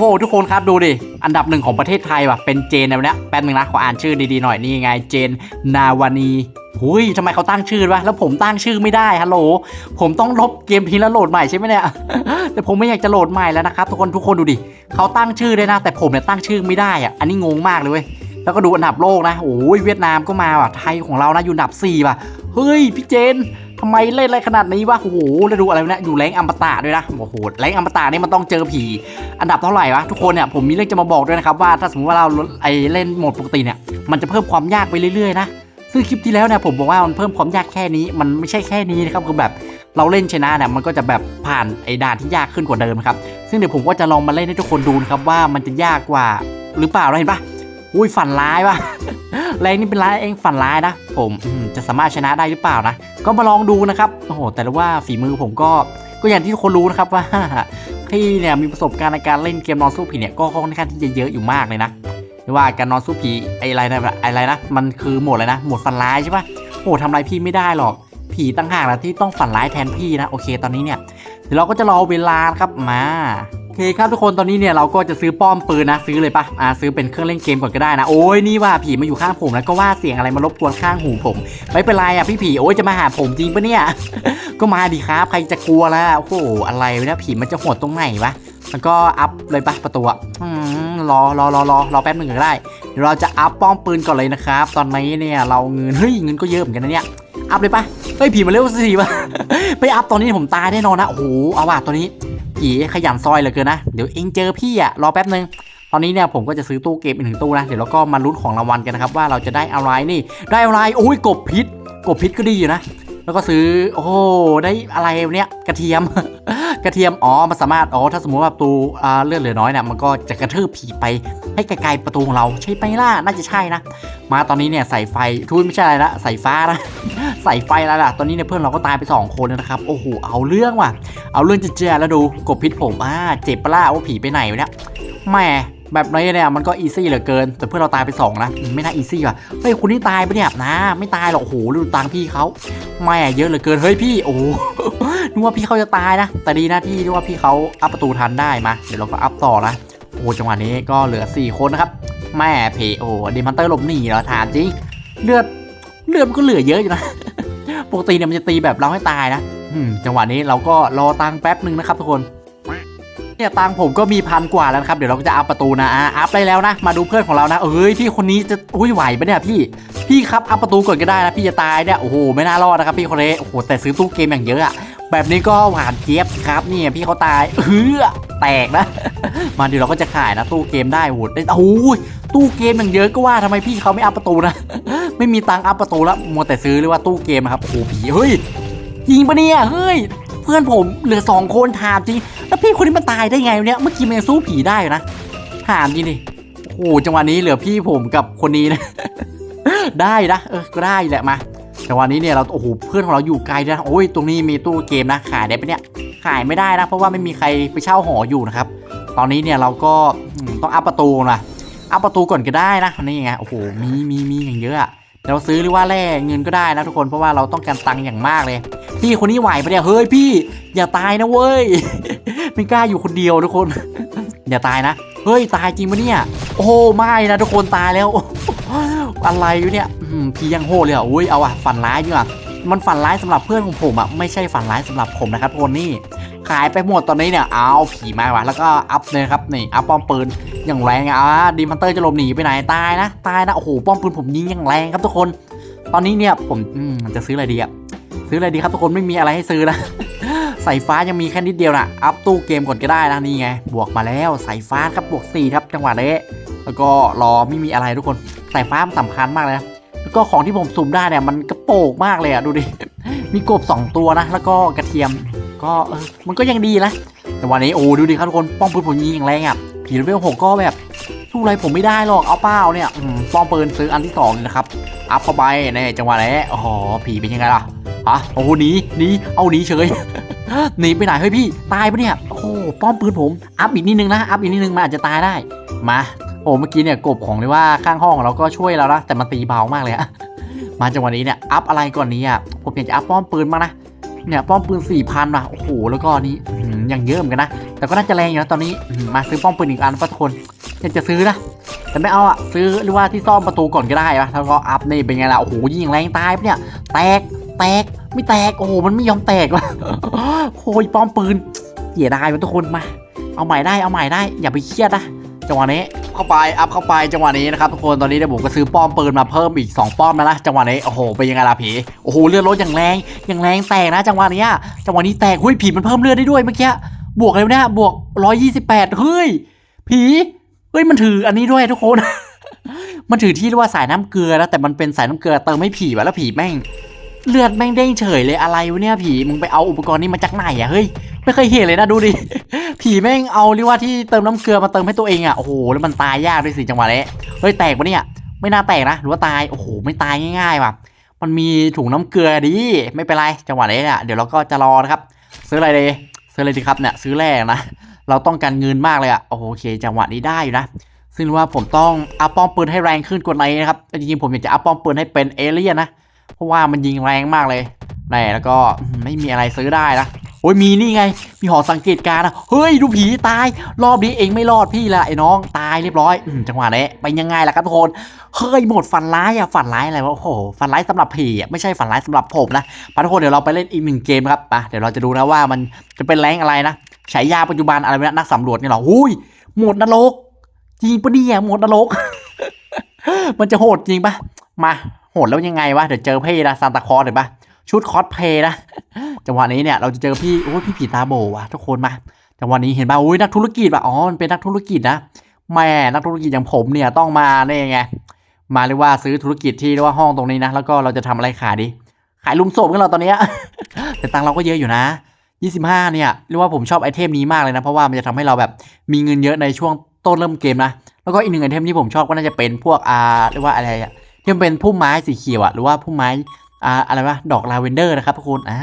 อ้โหทุกคนครับดูดิ อันดับหนึ่งของประเทศไทยว่ะ เป็นเจนนะวันเนี้ยแป๊บนึงนะขออ่านชื่อดีๆหน่อยนี่ไงเจน นาวานีหุยทำไมเขาตั้งชื่อวะแล้วผมตั้งชื่อไม่ได้ฮัลโหลผมต้องลบเกมทีแล้วโหลดใหม่ใช่ไหมเนี่ยแต่ผมไม่อยากจะโหลดใหม่แล้วนะครับทุกคนทุกคนดูดิเขาตั้งชื่อได้นะ แต่ผมเนี่ยตั้งชื่อไม่ได้อะอันนี้งงมากเลยเว้ยแล้วก็ดูอันดับโลกนะโอ้ยเวียดนามก็มาว่ะไทยของเรานะอยู่อันดับ4ว่ะเฮ้ยพี่เจน ทำไมเล่นอะไรขนาดนี้วะโอ้โหแล้วดูอะไรวะเนี่ยอยู่แรงอมตะด้วยนะโอ้โหแรงอมตะนี่มันต้องเจอผี อันดับเท่าไหร่วะทุกคนเนี่ยผมมีเรื่องจะมาบอกด้วยนะครับว่าถ้าสมมติว่าเราไอเล่นโหมดปกติเนี่ยมันจะเพิ่มความยากไปเรื่อยๆนะซึ่งคลิปที่แล้วเนี่ยผมบอกว่ามันเพิ่มความยากแค่นี้ มันไม่ใช่แค่นี้นะครับคือแบบเราเล่นชนะเนี่ยมันก็จะแบบผ่านไอ้ด่านที่ยากขึ้นกว่าเดิมครับซึ่งเดี๋ยวผมก็จะลองมาเล่นให้ทุกคนดูนะครับว่ามันจะยากกว่าหรือเปล่านะเห็นปะ อุ้ยฝันร้ายปะแรงนี่เป็นร้ายเองฝันร้ายนะ ผมจะสามารถชนะได้หรือเปล่านะ ก็มาลองดูนะครับโอ้โหแต่ว่าฝีมือผมก็ก็อย่างที่ทุกคนรู้นะครับว่าพี่เนี่ยมีประสบการณ์ในการเล่นเกมนอนสู้ผีเนี่ยก็ค่อนข้างที่จะเยอะอยู่มากเลยนะไม่ว่าการนอนสู้ผีไออะไรนะไออะไรนะมันคือโหมดอะไรนะโหมดฝันร้ายใช่ปะโอ้ทำอะไรพี่ไม่ได้หรอก ผีตั้งหากนะที่ต้องฝันร้ายแทนพี่นะโอเคตอนนี้เนี่ยเดี๋ยวเราก็จะรอเวลาครับมา เคครับทุกคนตอนนี้เนี่ยเราก็จะซื้อป้อมปืนนะซื้อเลยปะอ่าซื้อเป็นเครื่องเล่นเกมก่อนก็ได้นะโอ้ยนี่ว่าผีมาอยู่ข้างผมแล้วก็ว่าเสียงอะไรมารบกวนข้างหูผม ไม่เป็นไรอะพี่ผีโอ้ยจะมาหาผมจริงปะเนี่ย ก็มาดิครับใครจะกลัวล่ะโอ้โหอะไรวะผีมันจะโหดตรงไหนวะแล้วก็อัพเลยปะประตูอะรอรอรอรอรอแป๊บหนึ่งก็ได้เดี๋ยวเราจะอัพป้อมปืนก่อนเลยนะครับ ตอนนี้เนี่ยเราเงินเฮ้ยเงินก็เยอะเหมือนกันนะเนี่ยอัพเลยปะเฮ้ยผีมาเร็วสิวะไปอัพตอนนี้ผมตายแน่นอนนะโอ้โหเอาว่ะตัวนี้ อีขยันซอยเหลือเกินนะ เดี๋ยวเองเจอพี่อะรอแป๊บหนึ่งตอนนี้เนี่ยผมก็จะซื้อตู้เกมอีกหนึ่งตู้นะ เดี๋ยวเราก็มาลุ้นของรางวัลกันนะครับว่าเราจะได้อะไรนี่ ได้อะไรโอ้ยกบพิษ กบพิษก็ดีอยู่นะ แล้วก็ซื้อ โอ้ได้อะไรเนี่ยกระเทียม กระเทียมอ๋อมันสามารถอ๋อถ้าสมมติว่าประตูอ่าเลือดเหลือน้อยเนี่ยมันก็จะกระทืบผีไปให้ไกลๆประตูของเราใช่ไหมล่ะน่าจะใช่นะ มาตอนนี้เนี่ยใส่ไฟทุยไม่ใช่อะไรละใส่ฟ้านะใส่ไฟแล้วล่ะตอนนี้เนี่ยเพื่อนเราก็ตายไป 2 คนแล้วนะครับโอ้โหเอาเรื่องว่ะ เอาเรื่องจะเจอแล้วดูกบพิษผมอ่าเจ็บปะล่ะว่าผีไปไหนวะเนี่ยแหม่ แบบนี้เนี่ยมันก็อีซี่เหลือเกิน แต่เพื่อนเราตายไปสองนะไม่น่าอีซี่ว่ะเฮ้ยคุณนี่ตายปะเนี่ยนะ ไม่ตายหรอกโอ้โหดูตังพี่เขาแหม่เยอะเหลือเกินเฮ้ยพี่โอ้นึกว่าพี่เขาจะตายนะ แต่ดีนะที่นึกว่าพี่เขาอัพประตูทันได้มาเดี๋ยวเราก็อัพต่อนะโอ้จังหวะนี้ก็เหลือ 4 คนนะครับแม่เพโอ้ดีมันเตอร์หลบหนีเหรอถามจริงเลือดเลือดมันก็เหลือเยอะอยู่นะปกติเนี่ยมันจะตีแบบเราให้ตายนะจังหวะนี้เราก็รอตังแป๊บหนึ่งนะครับทุกคน เนี่ยตังผมก็มีพันกว่าแล้วครับเดี๋ยวเราก็จะอัพประตูนะอะอัพได้แล้วนะ มาดูเพื่อนของเรานะเอ้ยพี่คนนี้จะอุ้ยไหวปะเนี่ยพี่พี่ครับอัพประตูก่อนก็ได้นะพี่จะตายเนี่ยโอ้โหไม่น่ารอดนะครับพี่คนนี้โอ้โหแต่ซื้อตู้เกมอย่างเยอะอะแบบนี้ก็หวานเจี๊ยบครับนี่พี่เขาตายเฮือแตกนะ มาเดี๋ยวเราก็จะขายนะตู้เกมได้โอ้โหได้โอ้ยตู้เกมอย่างเยอะก็ว่าทำไมพี่เขาไม่อัพประตูนะ ไม่มีตังอัพประตูแล้วมัวแต่ซื้อหรือว่าตู้เกมครับโอ้โหผีเฮ้ยจริงปะเนี่ยเฮ้ย พื่อนผมเหลือสองคนถามจริง แล้วพี่คนนี้มันตายได้ไงเนี่ย เมื่อกี้มันยังสู้ผีได้นะ ถามจริงดิ โอ้โหจังหวะนี้เหลือพี่ผมกับคนนี้นะ ได้นะ เออ ก็ได้แหละมา จังหวะนี้เนี่ยเรา โอ้โห เพื่อนของเราอยู่ไกลด้วยนะโอ้ย ตรงนี้มีตู้เกมนะ ขายได้ปะเนี่ย ขายไม่ได้นะ เพราะว่าไม่มีใครไปเช่าหออยู่นะครับ ตอนนี้เนี่ยเราก็ต้องอัพประตูนะ อัพประตูก่อนก็ได้นะ นี่ไง โอ้โห มี มี มีอย่างเยอะอะ เราซื้อหรือว่าแลกเงินก็ได้นะทุกคนเพราะว่าเราต้องการตังค์อย่างมากเลย พี่คนนี้ไหวปะเนี่ยเฮ้ยพี่ อย่าตายนะเว้ยไม่กล้าอยู่คนเดียวทุกคน อย่าตายนะเฮ้ยตายจริงปะเนี่ย โอ้ไม่นะทุกคนตายแล้วอะไรอยู่เนี่ยพี่ยังโหดเลยอะอุ้ยเอาอะฝันร้ายดีกว่ามันฝันร้ายสำหรับเพื่อนของผมอะไม่ใช่ฝันร้ายสำหรับผมนะครับทุกคนนี่ ขายไปหมดตอนนี้เนี่ยเอาผีมาวะแล้วก็อัพเลยครับนี่อัพป้อมปืนอย่างแรงอะอ่าดีมันเตอร์จะหลบหนีไปไหนตายนะตายนะโอ้โหป้อมปืนผมยิงอย่างแรงครับทุกคน ตอนนี้เนี่ยผมจะซื้ออะไรดีอะซื้ออะไรดีครับทุกคนไม่มีอะไรให้ซื้อนะสายฟ้ายังมีแค่นิดเดียวนะอัพตู้เกมก่อนก็ได้นะนี่ไง บวกมาแล้วสายฟ้าครับบวก4ครับจังหวะนี้แล้วก็รอไม่มีอะไรทุกคนสายฟ้ามันสำคัญมากเลยนะแล้วก็ของที่ผมสุ่มได้เนี่ยมันกระโปงมากเลยอะดูดิมีกบ 2 ตัวนะ แล้วก็กระเทียม ก็เออมันก็ยังดีนะแต่วันนี้โอ้ดูดิครับทุกคนป้อมปืนผมยิงอย่างแรงอะผีเลเวลหกก็แบบสู้อะไรผมไม่ได้หรอกเอาเป้าเนี่ยป้อมปืนซื้ออันที่สองเลยนะครับอัพเข้าไปในจังหวะนี้โอ้โหผีเป็นยังไงล่ะฮะโอ้โหหนีหนีเอาหนีเฉยหนีไปไหนเฮ้ยพี่ตายปะเนี่ยโอ้ป้อมปืนผมอัพอีกนิดนึงนะอัพอีกนิดนึงมันอาจจะตายได้มาโอ้เมื่อกี้เนี่ยกบของเลยว่าข้างห้องเราก็ช่วยแล้วนะแต่มันตีเบามากเลยอะมาจังหวะนี้เนี่ยอัพอะไรก่อนนี้อะผมอยากจะอัพป้อมปืนมากนะ เนี่ยป้อมปืน4ี่พันว่ะโอ้โหแล้วก็นี่อื้อหือยังเยอะเหมือนกันนะแต่ก็น่าจะแรงอยู่นะตอนนี้มาซื้อป้อมปืนอีกอันป่ะทุกคนอยากจะซื้อนะแต่ไม่เอาอะซื้อหรือว่าที่ซ่อมประตูก่อนก็ได้ปะแล้วก็อัพนี่เป็นไงล่ะโอ้โหยิงแรงตายปะเนี่ยแตกแตกไม่แตกโอ้โหมันไม่ยอมแตกว่ะโอ้ยป้อมปืนเสียดายมันทุกคนมา เอาใหม่ได้เอาใหม่ได้อย่าไปเครียดนะ จังหวะนี้เข้าไปอัพเข้าไปจังหวะนี้นะครับทุกคนตอนนี้เดี๋ยวผมก็ซื้อป้อมปืนมาเพิ่มอีก 2 ป้อมแล้วนะจังหวะนี้โอ้โหเป็นยังไงล่ะผีโอ้โหเลือดลดอย่างแรงอย่างแรงแตกนะ จังหวะนี้จังหวะนี้แตกเฮ้ยผีมันเพิ่มเลือดได้ด้วยเมื่อกี้บวกอะไรวะเนี่ยบวก 128เฮ้ยผีเฮ้ยมันถืออันนี้ด้วยทุกคน มันถือที่เรียกว่าสายน้ำเกลือนะแต่มันเป็นสายน้ำเกลือเติมให้ผีวะแล้วผีแม่งเลือดแม่งเด้งเฉยเลยอะไรวะเนี่ยผีมึงไปเอาอุปกรณ์นี้มาจากไหนอะเฮ้ยไม่เคยเห็นเลยนะดูดิ ผีแม่งเอาเรียกว่าที่เติมน้ำเกลือมาเติมให้ตัวเองอะโอ้โหแล้วมันตายยากด้วยสิจังหวะนี้เฮ้ยแตกปะเนี่ยไม่น่าแตกนะหรือว่าตายโอ้โหไม่ตายง่ายๆว่ะ มันมีถุงน้ำเกลือดีไม่เป็นไรจังหวะนี้เนี่ยเดี๋ยวเราก็จะรอนะครับ ซื้ออะไรดีซื้ออะไรดีครับเนี่ยซื้อแรกนะเราต้องการเงินมากเลยอะโอเค จังหวะนี้ได้อยู่นะซึ่งว่าผมต้องอัพป้อมปืนให้แรงขึ้นกว่านี้นะครับจริงๆผมอยากจะอัพป้อมปืนให้เป็นเอเลี่ยนนะเพราะว่ามันยิงแรงมากเลยแน่แล้วก็ไม่มีอะไรซื้อได้นะ โอ้ยมีนี่ไง มีหอสังเกตการณ์นะเฮ้ยดูผีตาย รอบนี้เองไม่รอดพี่ละไอ้น้องตายเรียบร้อยอจังหวะนี้เป็นยังไงล่ะครับทุกคนเฮ้ยหมดฝันร้ายอะฝันร้ายอะไรวะโอ้โหฝันร้ายสำหรับผีอะไม่ใช่ฝันร้ายสำหรับผมนะไปทุกคนเดี๋ยวเราไปเล่นอีกหนึ่งเกมครับไปเดี๋ยวเราจะดูนะว่ามันจะเป็นแรงอะไรนะฉายาปัจจุบันอะไรนะนักสำรวจนี่หรอหุ้ยหมดนรกจริงปะเนี่ยหมดนรก มันจะโหดจริงปะมาโหดแล้วยังไงวะเดี๋ยวเจอพี่นะซานตาคลอสเห็นปะ ชุดคอสเพย์นะ จังหวะนี้เนี่ยเราจะเจอพี่โอ้ยพี่ผีตาโบว่ะทุกคนมา จังหวะนี้เห็นป่ะโอ้ยนักธุรกิจว่ะอ๋อมันเป็นนักธุรกิจนะแม่นักธุรกิจอย่างผมเนี่ยต้องมาเนี่ยไงมาเรียกว่าซื้อธุรกิจที่เรียกว่าห้องตรงนี้นะแล้วก็เราจะทำอะไรขายดี ขายลุมโสมกันเราตอนนี้แต่ตังเราก็เยอะอยู่นะ 25 เนี่ยเรียกว่าผมชอบไอเทมนี้มากเลยนะเพราะว่ามันจะทำให้เราแบบมีเงินเยอะในช่วงต้นเริ่มเกมนะแล้วก็อีกหนึ่งไอเทมที่ผมชอบก็น่าจะเป็นพวกอ่าเรียกว่าอะไรอะที่มันเป็นพุ่มไม้สีเขียวอะหรือว่าพุ่มไม้ อ่าอะไรวะดอกลาเวนเดอร์นะครับทุกคนอ่า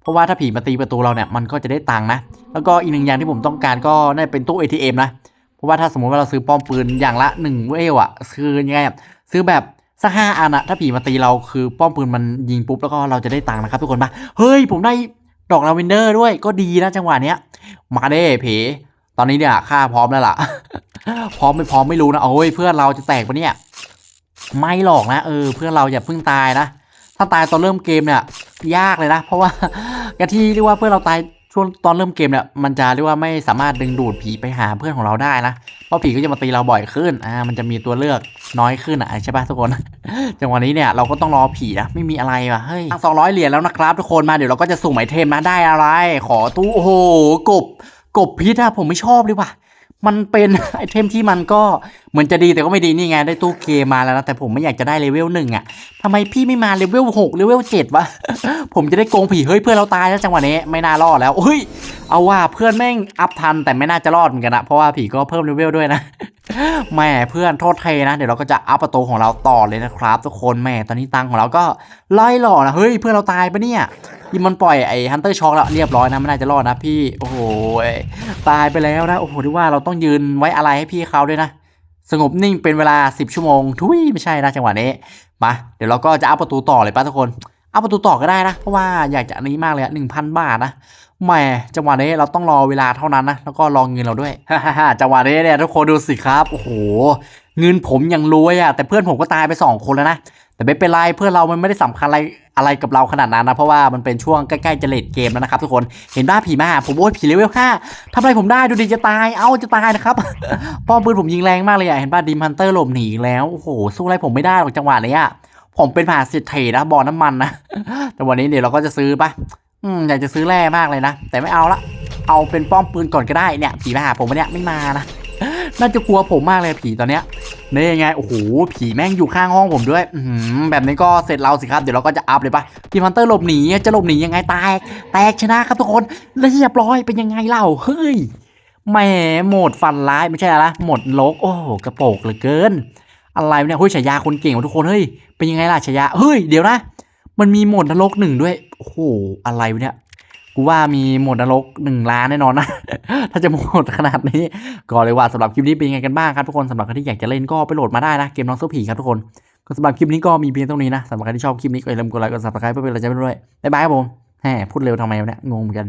เพราะว่าถ้าผีมาตีประตูเราเนี่ยมันก็จะได้ตังค์นะ แล้วก็อีกหนึ่งอย่างที่ผมต้องการก็น่าจะเป็นตู้ ATM นะ เพราะว่าถ้าสมมติว่าเราซื้อป้อมปืนอย่างละ1เวลอะคือยังไงซื้อแบบสักห้าอันอะถ้าผีมาตีเราคือป้อมปืนมันยิงปุ๊บแล้วก็เราจะได้ตังค์นะครับทุกคนมาเฮ้ยผมได้ดอกลาเวนเดอร์ด้วยก็ดีนะจังหวะเนี้ย มาเด้ผีตอนนี้เนี่ยข้าพร้อมแล้วล่ะ พร้อมไม่พร้อมไม่รู้นะโอ้ยเพื่อนเราจะแตกปะเนี่ย ไม่หรอกนะเออ เพื่อนเราอย่าเพิ่งตายนะ ถ้าตายตอนเริ่มเกมเนี่ยยากเลยนะ เพราะว่าการที่เรียกว่าเพื่อนเราตายช่วงตอนเริ่มเกมเนี่ยมันจะเรียกว่าไม่สามารถดึงดูดผีไปหาเพื่อนของเราได้นะเพราะผีก็จะมาตีเราบ่อยขึ้นอ่ามันจะมีตัวเลือกน้อยขึ้นอะใช่ป่ะทุกคน จังหวะนี้เนี่ยเราก็ต้องรอผีนะไม่มีอะไรว่ะเฮ้ยสองร้อยเหรียญแล้วนะครับทุกคนมาเดี๋ยวเราก็จะสุ่มไอเทมนะได้อะไร ขอตู้โอ้โหกบกบพิษอะผมไม่ชอบเลยว่ะ มันเป็นไอเทมที่มันก็เหมือนจะดีแต่ก็ไม่ดีนี่ไงได้ตู้เกมมาแล้วนะแต่ผมไม่อยากจะได้เลเวลหนึ่งอะทำไมพี่ไม่มาเลเวลหกเลเวลเจ็ดวะผมจะได้โกงผีเฮ้ยเพื่อนเราตายแล้วจังหวะนี้ไม่น่ารอดแล้วเฮ้ยเอาว่าเพื่อนแม่งอัพทันแต่ไม่น่าจะรอดเหมือนกันนะเพราะว่าผีก็เพิ่มเลเวลด้วยนะแหม่เพื่อนโทษเทนะเดี๋ยวเราก็จะอัพประตูของเราต่อเลยนะครับ ทุกคนแหม่ตอนนี้ตังของเราก็ไล่หล่อนะเฮ้ยเพื่อนเราตายปะเนี่ย ที่มันปล่อยไอ้ฮันเตอร์ช็อคแล้วเรียบร้อยนะไม่น่าจะรอดนะพี่โอ้โหตายไปแล้วนะโอ้โหที่ว่าเราต้องยืนไว้อะไรให้พี่เขาด้วยนะ สงบนิ่งเป็นเวลา 10 ชั่วโมง ทุยไม่ใช่นะจังหวะนี้มาเดี๋ยวเราก็จะเอัพประตูต่อเลยป้าทุกคนเอัพประตูต่อก็ได้นะ เพราะว่าอยากจะนี้มากเลยหนึ่งพันบาทนะแหมจังหวะนี้เราต้องรอเวลาเท่านั้นนะแล้วก็รอเงินเราด้วยจังหวะนี้เนี่ยทุกคนดูสิครับโอ้โหเงินผมยังรวยอะ่ะแต่เพื่อนผมก็ตายไปสองคนแล้วนะแต่ไม่เป็นไรเพื่อนเรามันไม่ได้สำคัญอะไร อะไรกับเราขนาดนั้นนะเพราะว่ามันเป็นช่วงใกล้ๆจะเลดเกมแล้วนะครับทุกคนเห็นบ้าผีมาผมโอ้ยผีเลเวลห้าทำอะไรผมได้ดูดิจะตายเอ้าจะตายนะครับป้อมปืนผมยิงแรงมากเลยอะเห็นป่ะดิมฮันเตอร์หลบหนีอีกแล้วโอ้โหสู้อะไรผมไม่ได้หรอกจังหวะนี้อะผมเป็นมหาเศรษฐีนะบอน้ำมันนะแต่วันนี้เดี๋ยวเราก็จะซื้อปะอืมอยากจะซื้อแร่มากเลยนะแต่ไม่เอาละเอาเป็นป้อมปืนก่อนก็ได้เนี่ยผีมาหาผมเนี่ยไม่มานะ น่าจะกลัวผมมากเลยผีตอนเนี้ยนี่ยังไงโอ้โหผีแม่งอยู่ข้างห้องผมด้วยอืแบบนี้ก็เสร็จเราสิครับเดี๋ยวเราก็จะอัพเลยปะดิมฮันเตอร์หลบหนีจะหลบหนียังไงแตกแตกชนะครับทุกคนเรียบร้อยเป็นยังไงเล่าเฮ้ยแหมหมดฟันร้ายไม่ใช่อะหมดลกโอ้โหกระโปกเหลือเกิน อะไรเนี่ยเฮ้ยฉายาคนเก่งทุกคนเฮ้ยเป็นยังไงล่ะฉายาเฮ้ยเดี๋ยวนะ มันมีหมดนรกหนึ่งด้วยโอ้โหอะไรเนี่ย กูว่ามีหมดนรกหนึ่งล้านแน่นอนนะ ถ้าจะหมดขนาดนี้ ก็เลยว่าสำหรับคลิปนี้เป็นยังไงกันบ้างครับทุกคนสำหรับใครที่อยากจะเล่นก็ไปโหลดมาได้นะ เกมน้องสู้ผีครับทุกคนก็สำหรับคลิปนี้ก็มีเพียงเท่านี้นะสำหรับใครที่ชอบคลิปนี้ก็อย่าลืมกดไลค์กดซับสไครป์เพื่อเป็นกำลังใจไปด้วยบ๊ายบายครับผมแหมพูดเร็วทำไมวะเนี่ยงงเหมือนกัน